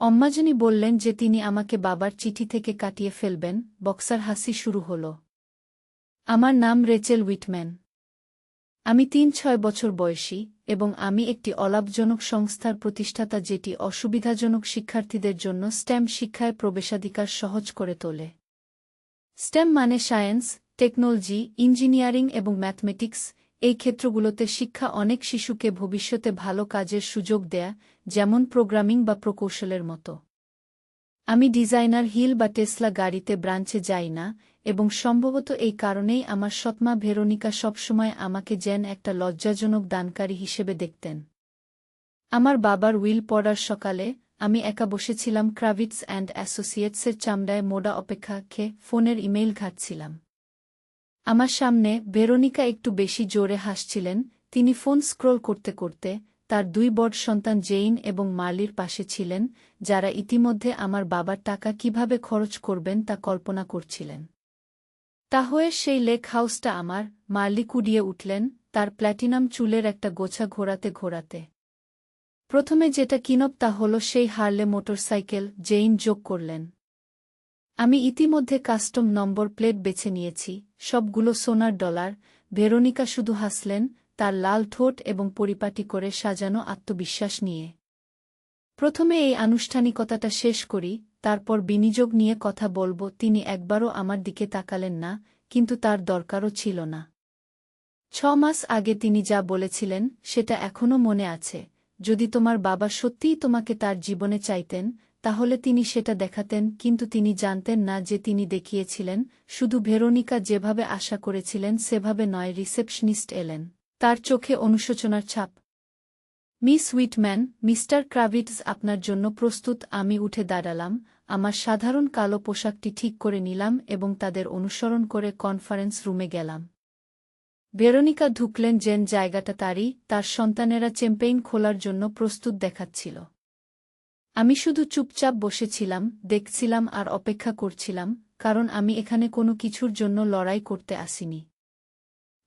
অম্মাজনী বললেন যে তিনি আমাকে বাবার চিঠি থেকে কাটিয়ে ফেলবেন, বক্সার হাসি শুরু হল। আমার নাম রেচেল উইটম্যান। আমি তিন ছয় বছর বয়সী এবং আমি একটি অলাভজনক সংস্থার প্রতিষ্ঠাতা যেটি অসুবিধাজনক শিক্ষার্থীদের জন্য স্ট্যাম শিক্ষায় প্রবেশাধিকার সহজ করে তোলে। স্টেম মানে সায়েন্স, টেকনোলজি, ইঞ্জিনিয়ারিং এবং ম্যাথমেটিক্স এই ক্ষেত্রগুলোতে শিক্ষা অনেক শিশুকে ভবিষ্যতে ভালো কাজের সুযোগ দেয়া, যেমন প্রোগ্রামিং বা প্রকৌশলের মতো। আমি ডিজাইনার হিল বা টেসলা গাড়িতে ব্রাঞ্চে যাই না, এবং সম্ভবত এই কারণেই আমার সৎমা ভেরোনিকা সবসময় আমাকে যেন একটা লজ্জাজনক দানকারী হিসেবে দেখতেন। আমার বাবার উইল পড়ার সকালে আমি একা বসেছিলাম ক্রাভিটস অ্যান্ড অ্যাসোসিয়েটসের চামড়ায় মোডা অপেক্ষা খেয়ে ফোনের ইমেইল ঘাটছিলাম। আমার সামনে ভেরোনিকা একটু বেশি জোরে হাসছিলেন, তিনি ফোন স্ক্রোল করতে করতে তার দুই বড় সন্তান জেইন এবং মার্লির পাশে ছিলেন, যারা ইতিমধ্যে আমার বাবার টাকা কীভাবে খরচ করবেন তা কল্পনা করছিলেন। তা হয়ে সেই লেক হাউসটা আমার, মার্লি কুডিয়ে উঠলেন তার প্ল্যাটিনাম চুলের একটা গোছা ঘোরাতে ঘোরাতে। প্রথমে যেটা কিনব তা হল সেই হারলে মোটরসাইকেল জেইন যোগ করলেন। আমি ইতিমধ্যে কাস্টম নম্বর প্লেট বেছে নিয়েছি, সবগুলো সোনার ডলার, ভেরোনিকা শুধু হাসলেন, তার লাল ঠোঁট এবং পরিপাটি করে সাজানো আত্মবিশ্বাস নিয়ে। প্রথমে এই আনুষ্ঠানিকতাটা শেষ করি, তারপর বিনিয়োগ নিয়ে কথা বলব, তিনি একবারও আমার দিকে তাকালেন না, কিন্তু তার দরকারও ছিল না। ছ মাস আগে তিনি যা বলেছিলেন, সেটা এখনও মনে আছে, যদি তোমার বাবা সত্যিই তোমাকে তার জীবনে চাইতেন তাহলে তিনি সেটা দেখাতেন, কিন্তু তিনি জানতেন না যে তিনি দেখিয়েছিলেন, শুধু ভেরোনিকা যেভাবে আশা করেছিলেন সেভাবে নয়, রিসেপশনিস্ট এলেন। তার চোখে অনুশোচনার ছাপ। মিস উইটম্যান, মিস্টার ক্রাভিটস আপনার জন্য প্রস্তুত, আমি উঠে দাঁড়ালাম, আমার সাধারণ কালো পোশাকটি ঠিক করে নিলাম এবং তাদের অনুসরণ করে কনফারেন্স রুমে গেলাম। ভেরোনিকা ঢুকলেন যেন জায়গাটা তারই, তার সন্তানেরা চেম্পেইন খোলার জন্য প্রস্তুত দেখাচ্ছিল। আমি শুধু চুপচাপ বসেছিলাম, দেখছিলাম আর অপেক্ষা করছিলাম, কারণ আমি এখানে কোনো কিছুর জন্য লড়াই করতে আসিনি।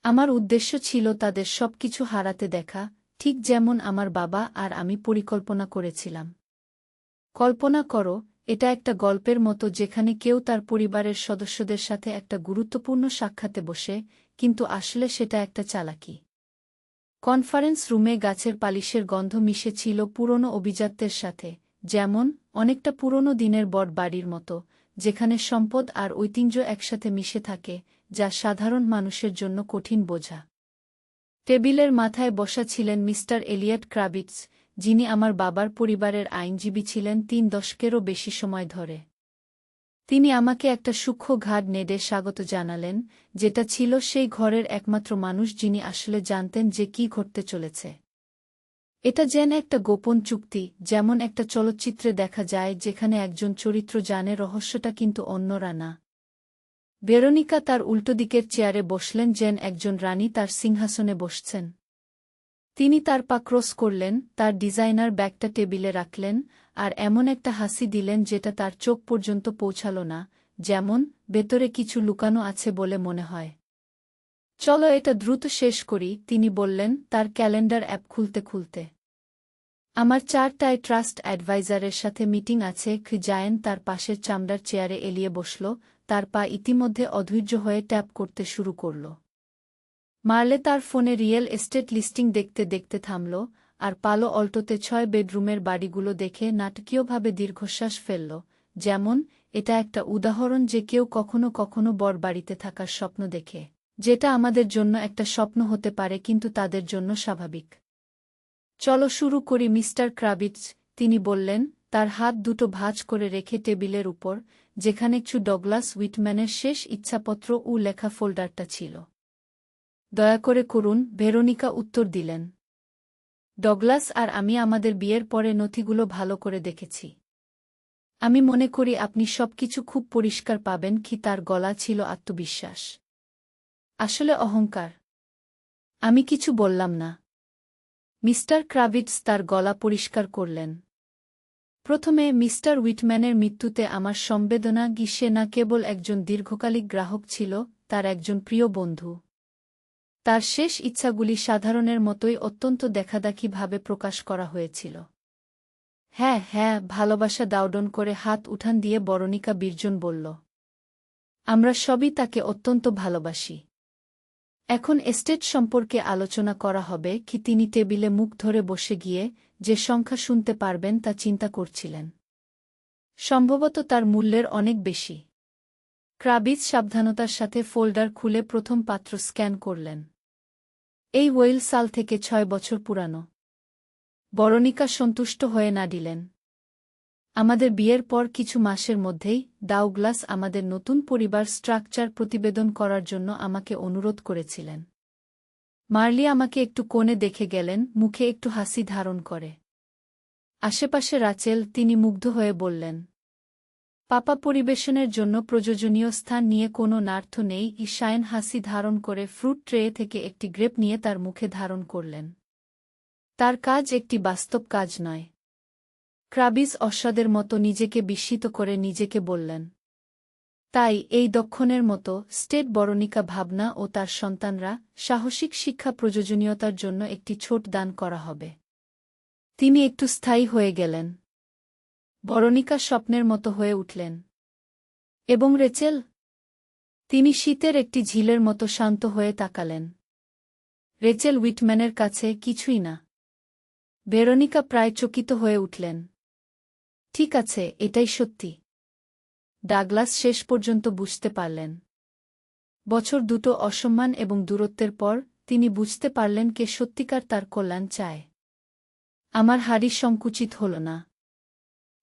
আমার উদ্দেশ্য ছিল তাদের সব কিছু হারাতে দেখা, ঠিক যেমন আমার বাবা আর আমি পরিকল্পনা করেছিলাম। কল্পনা করো, এটা একটা গল্পের মতো যেখানে কেউ তার পরিবারের সদস্যদের সাথে একটা গুরুত্বপূর্ণ সাক্ষাতে বসে, কিন্তু আসলে সেটা একটা চালাকি। কনফারেন্স রুমে গাছের পালিশের গন্ধ মিশেছিল পুরনো অভিজাত্যের সাথে। যেমন, অনেকটা পুরনো দিনের বট বাড়ির মতো, যেখানে সম্পদ আর ঐতিহ্য একসাথে মিশে থাকে, যা সাধারণ মানুষের জন্য কঠিন বোঝা। টেবিলের মাথায় বসা ছিলেন মিস্টার এলিয়ট ক্রাবিটস, যিনি আমার বাবার পরিবারের আইনজীবী ছিলেন তিন দশকেরও বেশি সময় ধরে। তিনি আমাকে একটা সূক্ষ্ম ঘাট নেডে স্বাগত জানালেন, যেটা ছিল সেই ঘরের একমাত্র মানুষ যিনি আসলে জানতেন যে কি ঘটতে চলেছে। এটা যেন একটা গোপন চুক্তি, যেমন একটা চলচ্চিত্রে দেখা যায় যেখানে একজন চরিত্র জানে রহস্যটা কিন্তু অন্যরা না। বেরোনিকা তার উল্টো দিকের চেয়ারে বসলেন যেন একজন রানী তার সিংহাসনে বসছেন। তিনি তার পা ক্রস করলেন, তার ডিজাইনার ব্যাগটা টেবিলে রাখলেন, আর এমন একটা হাসি দিলেন যেটা তার চোখ পর্যন্ত পৌঁছাল না, যেমন, ভেতরে কিছু লুকানো আছে বলে মনে হয়। চলো এটা দ্রুত শেষ করি, তিনি বললেন, তার ক্যালেন্ডার অ্যাপ খুলতে খুলতে। আমার চারটায় ট্রাস্ট অ্যাডভাইজারের সাথে মিটিং আছে জায়েন তার পাশের চামড়ার চেয়ারে এলিয়ে বসল, তার পা ইতিমধ্যে অধৈর্য হয়ে ট্যাপ করতে শুরু করল। মারলে তার ফোনে রিয়েল এস্টেট লিস্টিং দেখতে দেখতে থামল, আর পালো অল্টোতে ছয় বেডরুমের বাড়িগুলো দেখে নাটকীয়ভাবে দীর্ঘশ্বাস ফেলল, যেমন, এটা একটা উদাহরণ যে কেউ কখনো কখনো বর বাড়িতে থাকার স্বপ্ন দেখে। যেটা আমাদের জন্য একটা স্বপ্ন হতে পারে কিন্তু তাদের জন্য স্বাভাবিক। চলো শুরু করি, মিস্টার ক্রাবিটস তিনি বললেন, তার হাত দুটো ভাঁজ করে রেখে টেবিলের উপর, যেখানে চু ডগলাস উইটম্যানের শেষ ইচ্ছাপত্র ও লেখা ফোল্ডারটা ছিল। দয়া করে করুন, ভেরোনিকা উত্তর দিলেন। ডগলাস আর আমি আমাদের বিয়ের পরে নথিগুলো ভালো করে দেখেছি। আমি মনে করি আপনি সবকিছু খুব পরিষ্কার পাবেন, কি তার গলা ছিল আত্মবিশ্বাস। আসলে অহংকার। আমি কিছু বললাম না। মিস্টার ক্রাভিটস তার গলা পরিষ্কার করলেন। প্রথমে মিস্টার উইটম্যানের মৃত্যুতে আমার সম্বেদনা গিসে না কেবল একজন দীর্ঘকালিক গ্রাহক ছিল, তার একজন প্রিয় বন্ধু। তার শেষ ইচ্ছাগুলি সাধারণের মতোই অত্যন্ত দেখাদাখিভাবে প্রকাশ করা হয়েছিল। হ্যাঁ হ্যাঁ ভালোবাসা দাউডন করে হাত উঠান দিয়ে বরণিকা বীর্জন বলল, আমরা সবই তাকে অত্যন্ত ভালোবাসি। এখন এস্টেট সম্পর্কে আলোচনা করা হবে কি তিনি টেবিলে মুখ ধরে বসে গিয়ে যে সংখ্যা শুনতে পারবেন তা চিন্তা করছিলেন। সম্ভবত তার মূল্যের অনেক বেশি। ক্রাবিজ সাবধানতার সাথে ফোল্ডার খুলে প্রথম পাত্র স্ক্যান করলেন। এই ওয়েল সাল থেকে ছয় বছর পুরানো। বরণিকা সন্তুষ্ট হয়ে না দিলেন। আমাদের বিয়ের পর কিছু মাসের মধ্যেই ডাউগ্লাস আমাদের নতুন পরিবার স্ট্রাকচার প্রতিবেদন করার জন্য আমাকে অনুরোধ করেছিলেন। মার্লি আমাকে একটু কোণে দেখে গেলেন, মুখে একটু হাসি ধারণ করে। আশেপাশে রাচেল, তিনি মুগ্ধ হয়ে বললেন, পাপা পরিবেশনের জন্য প্রয়োজনীয় স্থান নিয়ে কোনো নার্থ নেই। ঈশায়ন হাসি ধারণ করে ফ্রুট ট্রে থেকে একটি গ্রেপ নিয়ে তার মুখে ধারণ করলেন, তার কাজ একটি বাস্তব কাজ নয়। ক্রাবিজ অস্বাদের মতো নিজেকে বিস্মিত করে নিজেকে বললেন, তাই এই দক্ষণের মতো স্টেট বরণিকা ভাবনা ও তার সন্তানরা সাহসিক শিক্ষা প্রয়োজনীয়তার জন্য একটি ছোট দান করা হবে। তিনি একটু স্থায়ী হয়ে গেলেন। বরণিকা স্বপ্নের মতো হয়ে উঠলেন। এবং রেচেল, তিনি শীতের একটি ঝিলের মতো শান্ত হয়ে তাকালেন। রেচেল উইটম্যানের কাছে কিছুই না। ভেরোনিকা প্রায় চকিত হয়ে উঠলেন। ঠিক আছে, এটাই সত্যি। ডাগলাস শেষ পর্যন্ত বুঝতে পারলেন। বছর দুটো অসম্মান এবং দূরত্বের পর তিনি বুঝতে পারলেন কে সত্যিকার তার কল্যাণ চায়। আমার হাড়ি সংকুচিত হল না।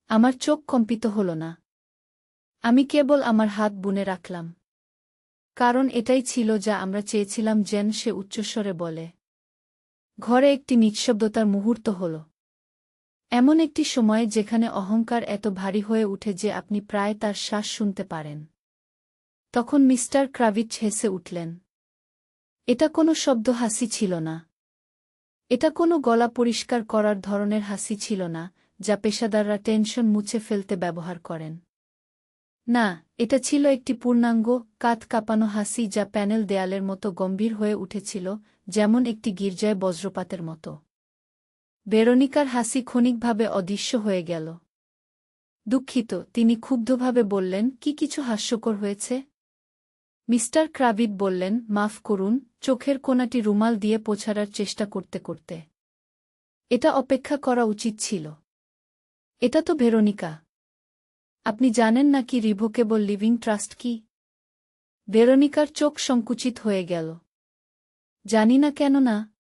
আমার চোখ কম্পিত হল না। আমি কেবল আমার হাত বুনে রাখলাম। কারণ এটাই ছিল যা আমরা চেয়েছিলাম যেন সে উচ্চস্বরে বলে। ঘরে একটি নিঃশব্দতার মুহূর্ত হল। এমন একটি সময় যেখানে অহংকার এত ভারী হয়ে উঠে যে আপনি প্রায় তার শ্বাস শুনতে পারেন। তখন মিস্টার ক্রাভিচ হেসে উঠলেন, এটা কোনো শব্দ হাসি ছিল না। এটা কোনো গলা পরিষ্কার করার ধরনের হাসি ছিল না, যা পেশাদাররা টেনশন মুছে ফেলতে ব্যবহার করেন। না, এটা ছিল একটি পূর্ণাঙ্গ, কাত কাঁপানো হাসি যা প্যানেল দেয়ালের মতো গম্ভীর হয়ে উঠেছিল, যেমন একটি গির্জায় বজ্রপাতের মতো। বেরোনিকার হাসি ক্ষণিকভাবে অদৃশ্য হয়ে গেল। দুঃখিত, তিনি ক্ষুব্ধভাবে বললেন, কি কিছু হাস্যকর হয়েছে? মিস্টার ক্রাবিট বললেন, মাফ করুন, চোখের কোনাটি রুমাল দিয়ে পোছারার চেষ্টা করতে করতে। এটা অপেক্ষা করা উচিত ছিল। এটা তো ভেরোনিকা। আপনি জানেন না কি রিভোকেবল লিভিং ট্রাস্ট কি? ভেরোনিকার চোখ সংকুচিত হয়ে গেল। জানি না কেন না।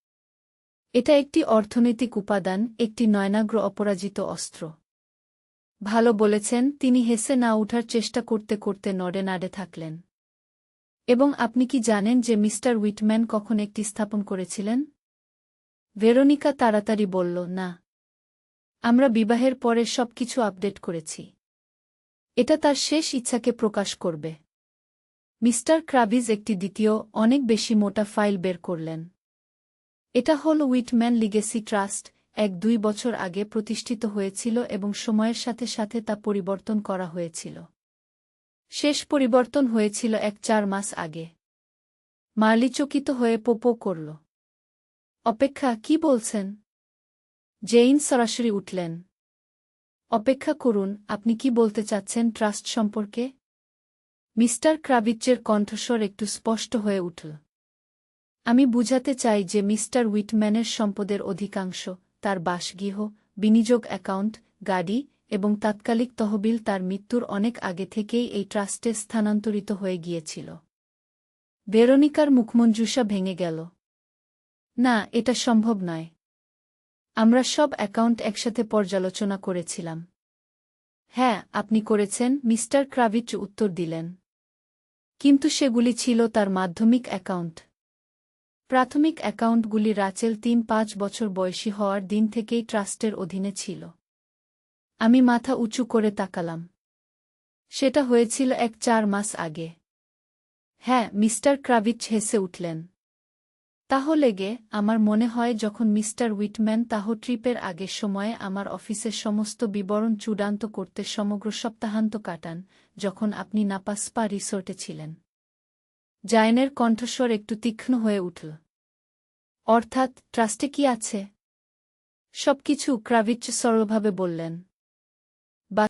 এটা একটি অর্থনৈতিক উপাদান, একটি নয়নাগ্র অপরাজিত অস্ত্র। ভালো বলেছেন, তিনি হেসে না উঠার চেষ্টা করতে করতে নড়ে নাড়ে থাকলেন। এবং আপনি কি জানেন যে মিস্টার উইটম্যান কখন একটি স্থাপন করেছিলেন? ভেরোনিকা তাড়াতাড়ি বলল, না। আমরা বিবাহের পরে সব কিছু আপডেট করেছি। এটা তার শেষ ইচ্ছাকে প্রকাশ করবে। মিস্টার ক্রাবিজ একটি দ্বিতীয়, অনেক বেশি মোটা ফাইল বের করলেন। এটা হল উইটম্যান লিগেসি ট্রাস্ট, এক দুই বছর আগে প্রতিষ্ঠিত হয়েছিল এবং সময়ের সাথে সাথে তা পরিবর্তন করা হয়েছিল। শেষ পরিবর্তন হয়েছিল এক চার মাস আগে। মার্লি চকিত হয়ে পোপো করল। অপেক্ষা, কি বলছেন? জেইন সরাসরি উঠলেন। অপেক্ষা করুন, আপনি কি বলতে চাচ্ছেন ট্রাস্ট সম্পর্কে? মিস্টার ক্রাবিচ্চের কণ্ঠস্বর একটু স্পষ্ট হয়ে উঠল। আমি বুঝাতে চাই যে মিস্টার উইটম্যানের সম্পদের অধিকাংশ, তার বাসগৃহ, বিনিয়োগ অ্যাকাউন্ট, গাড়ি এবং তাৎকালিক তহবিল তার মৃত্যুর অনেক আগে থেকেই এই ট্রাস্টে স্থানান্তরিত হয়ে গিয়েছিল। বেরোনিকার মুখমঞ্জুষা ভেঙে গেল। না, এটা সম্ভব নয়। আমরা সব অ্যাকাউন্ট একসাথে পর্যালোচনা করেছিলাম। হ্যাঁ আপনি করেছেন, মিস্টার ক্রাভিচ উত্তর দিলেন। কিন্তু সেগুলি ছিল তার মাধ্যমিক অ্যাকাউন্ট। প্রাথমিক অ্যাকাউন্টগুলি রাচেল তিন পাঁচ বছর বয়সী হওয়ার দিন থেকেই ট্রাস্টের অধীনে ছিল। আমি মাথা উঁচু করে তাকালাম। সেটা হয়েছিল এক চার মাস আগে। হ্যাঁ মিস্টার ক্রাভিচ হেসে উঠলেন। তাহলে গে, আমার মনে হয় যখন মিস্টার উইটম্যান তাহ ট্রিপের আগের সময়ে আমার অফিসের সমস্ত বিবরণ চূড়ান্ত করতে সমগ্র সপ্তাহান্ত কাটান, যখন আপনি নাপাসপা রিসোর্টে ছিলেন। জায়নের কণ্ঠস্বর একটু তীক্ষ্ণ হয়ে উঠল। অর্থাৎ ট্রাস্টে কি আছে? সবকিছু ক্রাভিচ্য সরলভাবে বললেন।